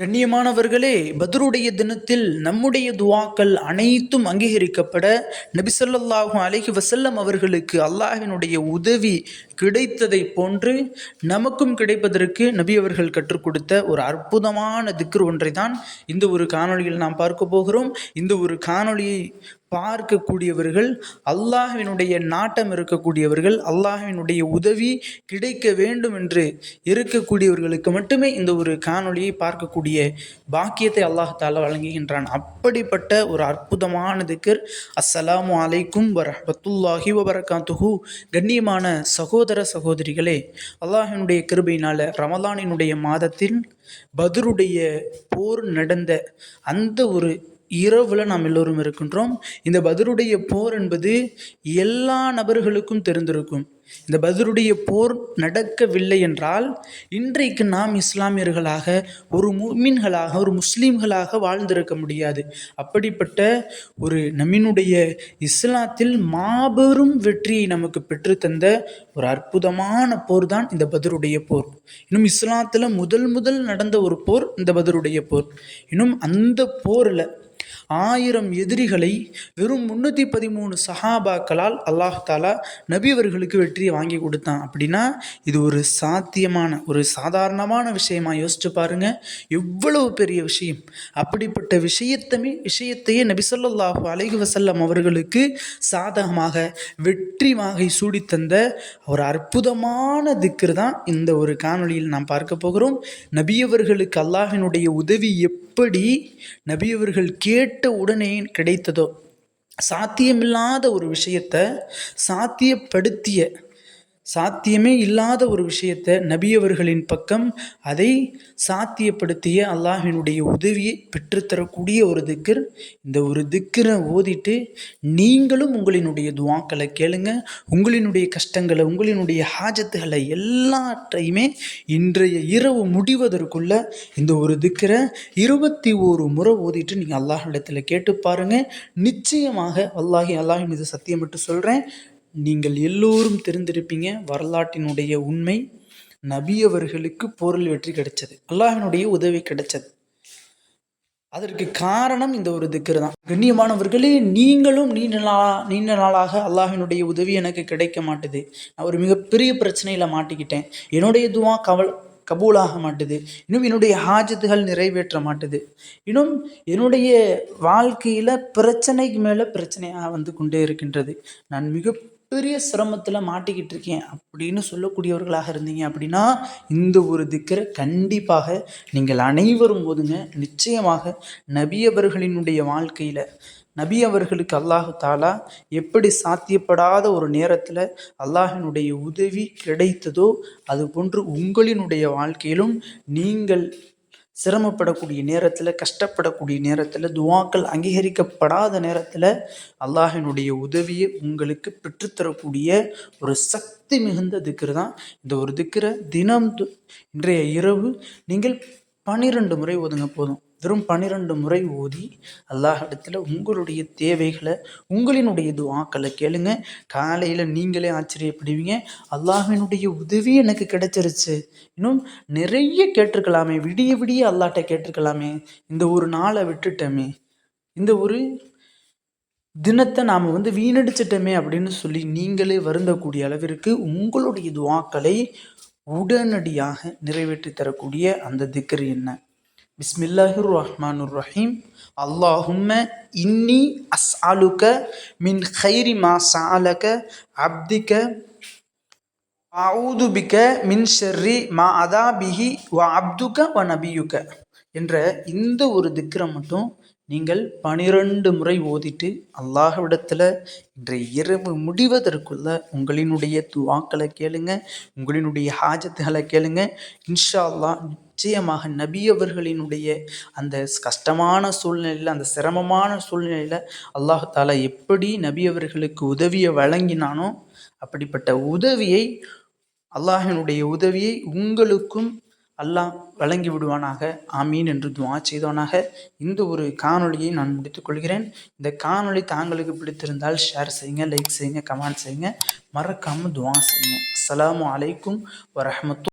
கண்ணியமானவர்களே பத்ருடைய தினத்தில் நம்முடைய துவாக்கள் அனைத்தும் அங்கீகரிக்கப்பட நபிசல்லாஹும் அலஹி வசல்லம் அவர்களுக்கு அல்லாஹினுடைய உதவி கிடைத்ததை போன்று நமக்கும் கிடைப்பதற்கு நபி அவர்கள் கற்றுக் கொடுத்த ஒரு அற்புதமான திக்ரு ஒன்றை தான் இந்த ஒரு காணொளியில் நாம் பார்க்க போகிறோம். இந்த ஒரு காணொளியை பார்க்கக்கூடியவர்கள் அல்லாஹினுடைய நாட்டம் இருக்கக்கூடியவர்கள் அல்லாஹினுடைய உதவி கிடைக்க வேண்டும் என்று இருக்கக்கூடியவர்களுக்கு மட்டுமே இந்த ஒரு காணொளியை பார்க்கக்கூடிய பாக்கியத்தை அல்லாஹால வழங்குகின்றான். அப்படிப்பட்ட ஒரு அற்புதமான திக்கர். அஸ்ஸலாமு அலைக்கும் வரஹத்துல்லாஹி வபரகாத்துஹு. கண்ணியமான சகோதர சகோதரிகளே அல்லாஹினுடைய கிருபையினால் ரமலானினுடைய மாதத்தில் பதருடைய போர் நடந்த அந்த ஒரு இரவில் நாம் எல்லோரும் இருக்கின்றோம். இந்த பதிலுடைய போர் என்பது எல்லா நபர்களுக்கும் தெரிந்திருக்கும். இந்த பதிலுடைய போர் நடக்கவில்லை என்றால் இன்றைக்கு நாம் இஸ்லாமியர்களாக ஒரு முமின்களாக ஒரு முஸ்லீம்களாக வாழ்ந்திருக்க முடியாது. அப்படிப்பட்ட ஒரு நம்மினுடைய இஸ்லாத்தில் மாபெரும் வெற்றியை நமக்கு பெற்றுத்தந்த ஒரு அற்புதமான போர் தான் இந்த பதிலுடைய போர். இன்னும் இஸ்லாத்தில் முதல் முதல் நடந்த ஒரு போர் இந்த பதிலுடைய போர். இன்னும் அந்த போரில் ஆயிரம் எதிரிகளை வெறும் முன்னூற்றி பதிமூணு சஹாபாக்களால் அல்லாஹ் தாலா நபியவர்களுக்கு வெற்றியை வாங்கி கொடுத்தான். அப்படின்னா இது ஒரு சாத்தியமான ஒரு சாதாரணமான விஷயமா யோசிச்சு பாருங்க. எவ்வளவு பெரிய விஷயம். அப்படிப்பட்ட விஷயத்தமே விஷயத்தையே நபி சொல்லாஹு அலைஹி வசல்லம் அவர்களுக்கு சாதகமாக வெற்றி வாகை சூடித்தந்த ஒரு அற்புதமான திக்கர் தான் இந்த ஒரு காணொளியில் நாம் பார்க்க போகிறோம். நபியவர்களுக்கு அல்லாஹினுடைய உதவி எப்படி நபியவர்கள் கேட்டு கேட்ட உடனே கிடைத்ததோ? சாத்தியமில்லாத ஒரு விஷயத்தை சாத்தியப்படுத்திய சாத்தியமே இல்லாத ஒரு விஷயத்தை நபியவர்களின் பக்கம் அதை சாத்தியப்படுத்திய அல்லாஹினுடைய உதவியை பெற்றுத்தரக்கூடிய ஒரு திக்கர் இந்த ஒரு திக்கரை ஓதிட்டு நீங்களும் உங்களினுடைய துவாக்களை கேளுங்க. உங்களினுடைய கஷ்டங்களை உங்களினுடைய ஹாஜத்துகளை எல்லாற்றையுமே இன்றைய இரவு முடிவதற்குள்ள இந்த ஒரு திக்கரை இருபத்தி ஒரு முறை ஓதிட்டு நீங்கள் அல்லாஹிடத்தில் கேட்டு பாருங்கள் நிச்சயமாக அல்லாஹி அல்லாஹின் மீது சத்தியமிட்டு சொல்கிறேன் நீங்கள் எல்லோரும் தெரிந்திருப்பீங்க வரலாற்றினுடைய உண்மை. நபி அவர்களுக்கு பொருள் வெற்றி கிடைச்சது. அல்லாஹினுடைய உதவி கிடைச்சது. அதற்கு காரணம் இந்த ஒரு திக்கர் தான். கண்ணியமானவர்களே நீங்களும் நீண்ட நாளா நீண்ட நாளாக அல்லாஹினுடைய உதவி எனக்கு கிடைக்க மாட்டுது. நான் ஒரு மிகப்பெரிய பிரச்சனையில் மாட்டிக்கிட்டேன். என்னுடைய துவா கவல் கபூலாக மாட்டுது. இன்னும் என்னுடைய ஹாஜத்துகள் நிறைவேற்ற மாட்டுது. இன்னும் என்னுடைய வாழ்க்கையில் பிரச்சனைக்கு மேலே பிரச்சனையாக வந்து கொண்டே இருக்கின்றது. நான் மிக பெரிய சிரமத்தில் மாட்டிக்கிட்டு இருக்கேன் அப்படின்னு சொல்லக்கூடியவர்களாக இருந்தீங்க அப்படின்னா இந்த ஒரு திக்கரை கண்டிப்பாக நீங்கள் அனைவரும் போதுங்க நிச்சயமாக நபியவர்களினுடைய வாழ்க்கையில் நபி அவர்களுக்கு அல்லாஹு தாலா எப்படி சாத்தியப்படாத ஒரு நேரத்தில் அல்லாஹினுடைய உதவி கிடைத்ததோ அது போன்று உங்களினுடைய வாழ்க்கையிலும் நீங்கள் சிரமப்படக்கூடிய நேரத்தில் கஷ்டப்படக்கூடிய நேரத்தில் துவாக்கள் அங்கீகரிக்கப்படாத நேரத்தில் அல்லாஹினுடைய உதவியை உங்களுக்கு பெற்றுத்தரக்கூடிய ஒரு சக்தி மிகுந்த திக்கர் தான் இந்த ஒரு திக்கரை தினம் இன்றைய இரவு நீங்கள் பன்னிரெண்டு முறை ஒதுங்க போதும். வெறும் பன்னிரெண்டு முறை ஓதி அல்லாஹிடத்தில் உங்களுடைய தேவைகளை உங்களினுடைய துவாக்களை கேளுங்க. காலையில் நீங்களே ஆச்சரியப்படுவீங்க. அல்லாஹினுடைய உதவி எனக்கு கிடைச்சிருச்சு. இன்னும் நிறைய கேட்டிருக்கலாமே. விடிய விடிய அல்லாட்ட கேட்டிருக்கலாமே. இந்த ஒரு நாளை விட்டுட்டோமே. இந்த ஒரு தினத்தை நாம் வந்து வீணடிச்சிட்டோமே அப்படின்னு சொல்லி நீங்களே வருந்தக்கூடிய அளவிற்கு உங்களுடைய துவாக்களை உடனடியாக நிறைவேற்றி தரக்கூடிய அந்த திக்கர் என்ன? பிஸ்மில்லாஹிர் ரஹ்மானுர் ரஹீம் அல்லாஹும்ம இன்னி அஸ் அஸ்அலுக மின் ஹைரி மா சாலக அப்திக அவுது மின் ஷெர்ரி மா அதா பிஹி வ அப்துக வ நபியுக என்ற இந்த ஒரு திக்ரம் மட்டும் நீங்கள் பனிரெண்டு முறை ஓதிட்டு அல்லாஹ்விடத்தில் இன்றைய இரவு முடிவதற்குள்ள உங்களினுடைய துவாக்களை கேளுங்க உங்களினுடைய ஹாஜத்துகளை கேளுங்க. இன்ஷா அல்லா நிச்சயமாக நபி அவர்களினுடைய அந்த கஷ்டமான சூழ்நிலையில் அந்த சிரமமான சூழ்நிலையில் அல்லாஹாலா எப்படி நபி அவர்களுக்கு உதவியை வழங்கினானோ அப்படிப்பட்ட உதவியை அல்லாஹினுடைய உதவியை உங்களுக்கும் அல்லாஹ் வழங்கி விடுவானாக ஆமீன் என்று துவா செய்தவனாக. இந்த ஒரு காணொலியை நான் முடித்துக்கொள்கிறேன் இந்த காணொலி தாங்களுக்கு பிடித்திருந்தால் ஷேர் செய்யுங்க லைக் செய்யுங்க கமெண்ட் செய்யுங்க. மறக்காமல் துவா செய்யுங்க. அஸ்லாம் அலைக்கும் வரமத்து